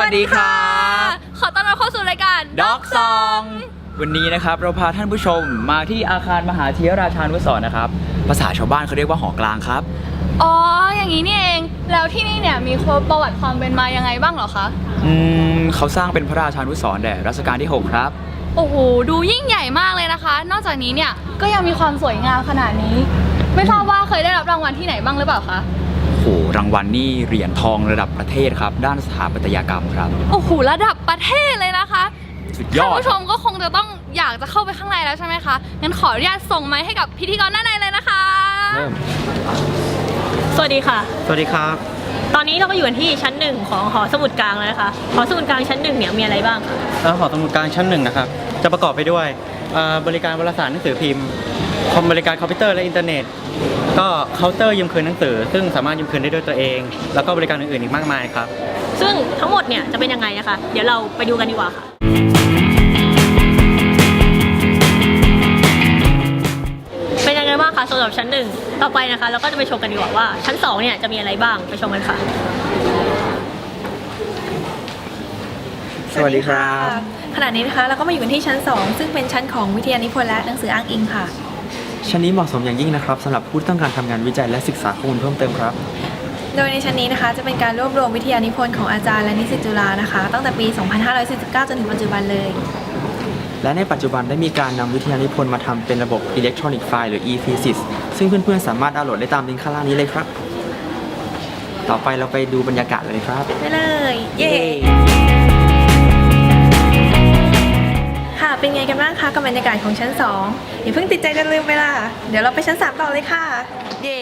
สวัสดีครับขอต้อนรับเข้าสู่รายการด็อกซองวันนี้นะครับเราพาท่านผู้ชมมาที่อาคารมหาเทียราชานุสรณ์นะครับ ภาษาชาวบ้านเขาเรียกว่าหอกลางครับ อ๋อ อย่างนี้นี่เอง แล้วที่นี่เนี่ยมีประวัติความเป็นมายังไงบ้างเหรอคะ อืมเขาสร้างเป็นพระราชานุสรณ์แด่รัชกาลที่ 6 ครับ โอ้โห ดูยิ่งใหญ่มากเลยนะคะ นอกจากนี้เนี่ยก็ยังมีความสวยงามขนาดนี้ ไม่ทราบว่าเคยได้รับรางวัลที่ไหนบ้างหรือเปล่าคะโอ้โหรางวัลนี่เหรียญทองระดับประเทศครับ ด้านสถาปัตยกรรมครับ โอ้โหระดับประเทศเลยนะคะสุดยท่านอดผู้ชมก็คงจะต้องอยากจะเข้าไปข้างในแล้วใช่ไหมคะงั้นขออนุญาตส่งไม้ให้กับพิธีกรด้านในเลยนะคะเริ่มสวัสดีค่ะ สวัสดีครับ ตอนนี้เราก็อยู่กันที่ชั้นหนึ่งของหอสมุดกลางแล้วนะคะหอสมุดกลางชั้นหนึ่งเนี่ยมีอะไรบ้างคะเอ่อหอสมุดกลางชั้นหนึ่งนะครับ จะประกอบไปด้วยเอ่อบริการวารสารหนังสือพิมพ์ คอมบริการคอมพิวเตอร์และอินเทอร์เน็ต ก็เคาน์เตอร์ยืมคืนหนังสือ ซึ่งสามารถยืมคืนได้ด้วยตัวเอง แล้วก็บริการอื่นๆอีกมากมายครับ ซึ่งทั้งหมดเนี่ยจะเป็นยังไงนะคะ เดี๋ยวเราไปดูกันดีกว่าค่ะ เป็นยังไงบ้างคะสำหรับชั้นหนึ่งต่อไปนะคะ เราก็จะไปชมกันดีกว่าว่า ชั้นสองเนี่ยจะมีอะไรบ้างไปชมกันค่ะ สวัสดีครับ ขณะนี้นะคะเราก็มาอยู่กันที่ชั้น 2 ซึ่งเป็นชั้นของวิทยานิพนธ์และหนังสืออ้างอิงค่ะ ชั้นนี้เหมาะสมอย่างยิ่งนะครับสำหรับผู้ต้องการทำงานวิจัยและศึกษาข้อมูลเพิ่มเติมครับ โดยในชั้นนี้นะคะจะเป็นการรวบรวมวิทยานิพนธ์ของอาจารย์และนิสิตจุฬานะคะ ตั้งแต่ปี 2549 จนถึงปัจจุบันเลย และในปัจจุบันได้มีการนำวิทยานิพนธ์มาทำเป็นระบบอิเล็กทรอนิกส์ไฟล์หรือ e-thesis ซึ่งเพื่อนๆสามารถดาวน์โหลดได้ตามลิงก์ข้างล่างนี้เลยครับ ต่อไปเราไปดูบรรยากาศเลยครับ ไปเลย เย้ เป็นไงกันบ้างคะกับบรรยากาศของชั้น 2 อย่าเพิ่งติดใจจนลืมไปล่ะ เดี๋ยวเราไปชั้น 3 ต่อเลยค่ะ เย้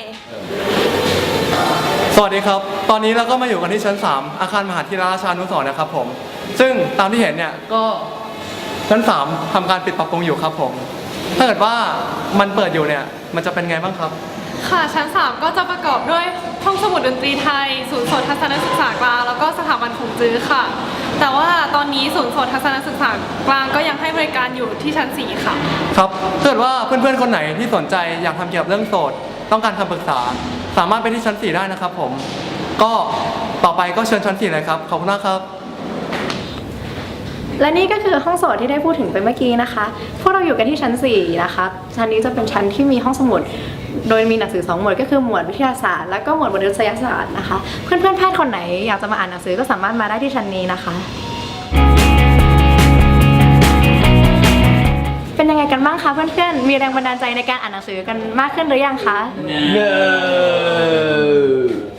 สวัสดีครับ ตอนนี้เราก็มาอยู่กันที่ชั้น 3 อาคารมหาธิราชานุสรณ์นะครับผม ซึ่งตามที่เห็นเนี่ยก็ชั้น 3ทำการปิดปรับปรุงอยู่ครับผม ถ้าเกิดว่ามันเปิดอยู่เนี่ย มันจะเป็นไงบ้างครับ ค่ะ ชั้น 3 ก็จะประกอบด้วยห้องสมุดดนตรีไทย ศูนย์โสตทัศนศึกษากลาง แล้วก็สถาบันของจื้อค่ะ แต่ว่าตอนนี้ศูนย์โสตทัศนศึกษากลางก็ยังให้บริการอยู่ที่ชั้น 4 ค่ะ ครับถ้าเกิดว่าเพื่อนๆ คนไหนที่สนใจอยากทำเกี่ยวกับเรื่องโสด ต้องการคำปรึกษา สามารถไปที่ชั้น 4 ได้นะครับผม ก็ต่อไปก็เชิญชั้น 4 เลยครับ ขอบคุณมากครับ และนี่ก็คือห้องโสดที่ได้พูดถึงไปเมื่อกี้นะคะ พวกเราอยู่กันที่ชั้น 4 นะคะ ชั้นนี้จะเป็นชั้นที่มีห้องสมุด โดยมีหนังสือ 2 หมวดก็คือหมวดวิทยาศาสตร์แล้วก็หมวดมนุษยศาสตร์นะคะ เพื่อนๆแพทย์คนไหนอยากจะมาอ่านหนังสือก็สามารถมาได้ที่ชั้นนี้นะคะ เป็นยังไงกันบ้างคะเพื่อนๆมีแรงบันดาลใจในการอ่านหนังสือกันมากขึ้นหรือยังคะ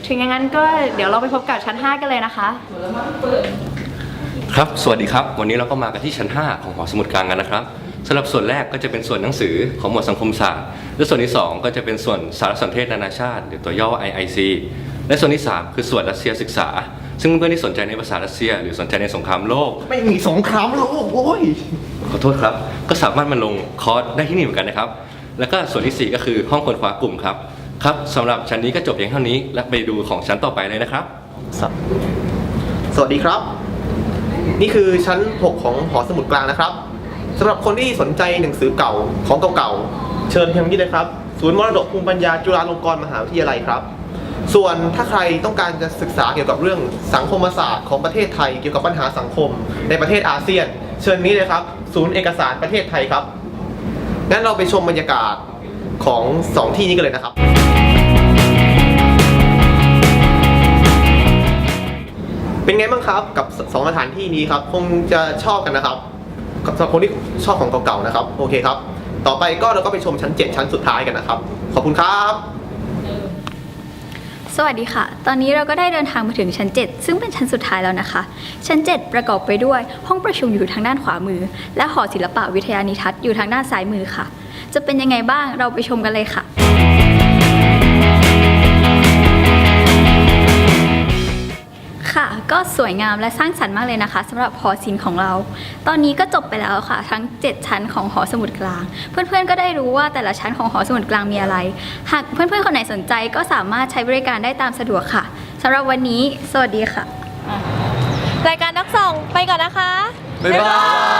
ถึงอย่างนั้นก็เดี๋ยวเราไปพบกับชั้น 5 กันเลยนะคะ ครับ สวัสดีครับ วันนี้เราก็มากันที่ชั้น 5 ของหอสมุดกลางกันนะครับสำหรับส่วนแรกก็จะเป็นส่วนหนังสือของหมวดสังคมศาสตร์ และส่วนที่ 2 ก็จะเป็นส่วนสารสนเทศนานาชาติ หรือตัวย่อ IIC และส่วนที่ 3 คือส่วนรัสเซียศึกษา ซึ่งเพื่อนๆที่สนใจในภาษารัสเซีย หรือสนใจในสงครามโลก ไม่มีสงครามโลกโว้ยขอโทษครับ ก็สามารถมาลงคอร์สได้ที่นี่เหมือนกันนะครับ แล้วก็ส่วนที่ 4 ก็คือห้องค้นคว้ากลุ่มครับ ครับสำหรับชั้นนี้ก็จบเพียงเท่านี้ และไปดูของชั้นต่อไปเลยนะครับ สวัสดีครับ นี่คือชั้น 6 ของหอสมุดกลางนะครับสำหรับคนที่สนใจหนังสือเก่าของเก่าๆ เชิญเพียงนี้เลยครับ ศูนย์มรดกภูมิปัญญาจุฬาลงกรณ์มหาวิทยาลัยครับ ส่วนถ้าใครต้องการจะศึกษาเกี่ยวกับเรื่องสังคมศาสตร์ของประเทศไทยเกี่ยวกับปัญหาสังคม ในประเทศอาเซียน เชิญนี้เลยครับ ศูนย์เอกสารประเทศไทยครับงั้นเราไปชมบรรยากาศของสองที่นี้กันเลยนะครับ เป็นไงบ้างครับกับสองสถานที่นี้ครับ คงจะชอบกันนะครับ กับสำหรับคนที่ชอบของเก่าๆนะครับ โอเคครับ ต่อไปก็เราก็ไปชมชั้น 7 ชั้นสุดท้ายกันนะครับ ขอบคุณครับ สวัสดีค่ะ ตอนนี้เราก็ได้เดินทางมาถึงชั้น 7 ซึ่งเป็นชั้นสุดท้ายแล้วนะคะ ชั้น 7 ประกอบไปด้วยห้องประชุมอยู่ทางด้านขวามือ และหอศิลปะวิทยานิทัศน์อยู่ทางด้านซ้ายมือค่ะ จะเป็นยังไงบ้างเราไปชมกันเลยค่ะ ก็สวยงามและสร้างสรรค์มากเลยนะคะสำหรับหอศิลป์ของเรา ตอนนี้ก็จบไปแล้วค่ะ ทั้ง 7 ชั้นของหอสมุดกลาง เพื่อนๆก็ได้รู้ว่าแต่ละชั้นของหอสมุดกลางมีอะไร หากเพื่อนๆคนไหนสนใจก็สามารถใช้บริการได้ตามสะดวกค่ะสำหรับวันนี้ สวัสดีค่ะ รายการนักส่งไปก่อนนะคะบ๊ายบาย